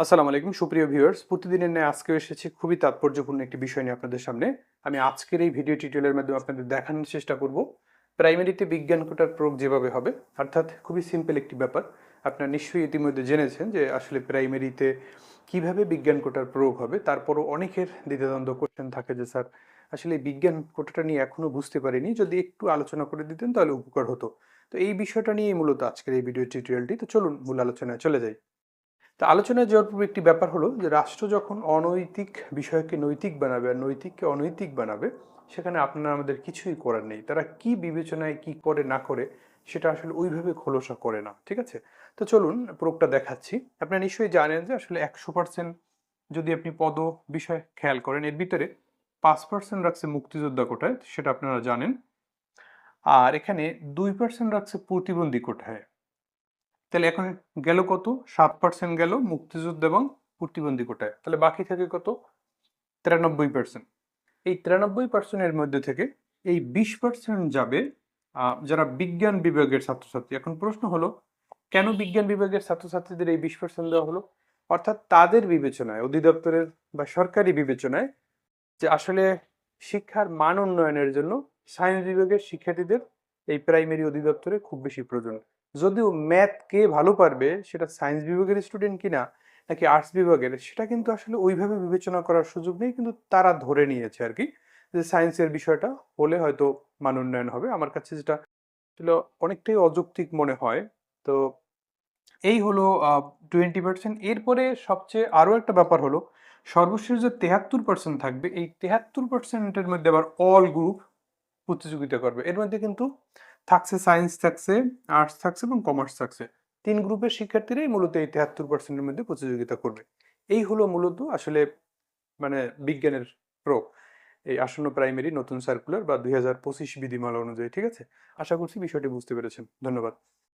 আসসালামু আলাইকুম, সুপ্রিয় ভিউয়ার্স। প্রতিদিনের ন্যায় আজকে এসেছি খুবই তাৎপর্যপূর্ণ একটি বিষয় নিয়ে আপনাদের সামনে। আমি আজকের এই ভিডিও টিউটোরিয়ালের মাধ্যমে আপনাদের দেখানোর চেষ্টা করব। প্রাইমারিতে বিজ্ঞান কোটার প্রয়োগ যেভাবে হবে, অর্থাৎ খুবই সিম্পল একটি ব্যাপার। আপনারা নিশ্চয়ই ইতিমধ্যে জেনেছেন যে আসলে প্রাইমারিতে কীভাবে বিজ্ঞান কোটার প্রয়োগ হবে, তারপরও অনেকের দ্বিধাদ্বন্দ্ব কোশ্চেন থাকে যে, স্যার, আসলে বিজ্ঞান কোটাটা নিয়ে এখনও বুঝতে পারিনি। যদি একটু আলোচনা করে দিতেন তাহলে উপকার হতো। তো এই বিষয়টা নিয়েই মূলত আজকের এই ভিডিও টিউটোরিয়ালটি। তো চলুন মূল আলোচনায় চলে যাই। তা আলোচনায় যাওয়ার পূর্বে একটি ব্যাপার হলো যে রাষ্ট্র যখন অনৈতিক বিষয়কে নৈতিক বানাবে আর নৈতিককে অনৈতিক বানাবে, সেখানে আপনারা আমাদের কিছুই করার নেই। তারা কি বিবেচনায়, কি করে, না করে, সেটা আসলে ওইভাবে খোলসা করে না, ঠিক আছে? তো চলুন প্রোগটা দেখাচ্ছি। আপনারা নিশ্চয়ই জানেন যে আসলে একশো পার্সেন্ট যদি আপনি পদ বিষয় খেয়াল করেন, এর ভিতরে পাঁচ পার্সেন্ট রাখছে মুক্তিযোদ্ধা কোটায়, সেটা আপনারা জানেন। আর এখানে দুই পার্সেন্ট রাখছে প্রতিবন্ধী কোটায়। তাহলে এখন গেল কত? সাত পার্সেন্ট গেল মুক্তিযুদ্ধ এবং প্রতিবন্ধী কোটায়। তাহলে বাকি থাকে কত? তিরানব্বই পার্সেন্ট এই তিরানব্বই পার্সেন্টের মধ্যে থেকে এই বিশ পার্সেন্ট যাবে যারা বিজ্ঞান বিভাগের ছাত্রছাত্রী। এখন প্রশ্ন হলো, কেন বিজ্ঞান বিভাগের ছাত্রছাত্রীদের এই বিশ পার্সেন্ট দেওয়া হলো? অর্থাৎ তাদের বিবেচনায়, অধিদপ্তরের বা সরকারি বিবেচনায়, যে আসলে শিক্ষার মান উন্নয়নের জন্য সায়েন্স বিভাগের শিক্ষার্থীদের এই প্রাইমারি অধিদপ্তরে খুব বেশি প্রয়োজন। যদিও ম্যাথ কে ভালো পারবে, সেটা সায়েন্স বিভাগের স্টুডেন্ট কিনা, নাকি আর্টস বিভাগের, সেটা কিন্তু আসলে ওইভাবে বিবেচনা করার সুযোগ নেই, কিন্তু তারা ধরে নিয়েছে আর কি যে সায়েন্সের বিষয়টা হলে হয়তো মান উন্নয়ন হবে। আমার কাছে যেটা আসলে অনেকটাই অযৌক্তিক মনে হয়। তো এই হলো টোয়েন্টি পার্সেন্ট এরপরে সবচেয়ে আরও একটা ব্যাপার হলো, সর্বশেষ যে তেহাত্তর পার্সেন্ট থাকবে, এই তেহাত্তর পার্সেন্টের মধ্যে আবার অল গ্রুপ প্রতিযোগিতা করবে। এর মধ্যে কিন্তু থাকছে সায়েন্স থাকছে আর্টস থাকছে এবং কমার্স থাকছে। তিন গ্রুপের শিক্ষার্থীরাই মূলত এই তেহাত্তর পার্সেন্টের মধ্যে প্রতিযোগিতা করবে। এই হলো মূলত আসলে মানে বিজ্ঞানের প্রোগ এই আসন্ন প্রাইমারি নতুন সার্কুলার বা দুই হাজার পঁচিশ বিধিমালা অনুযায়ী, ঠিক আছে? আশা করছি বিষয়টি বুঝতে পেরেছেন। ধন্যবাদ।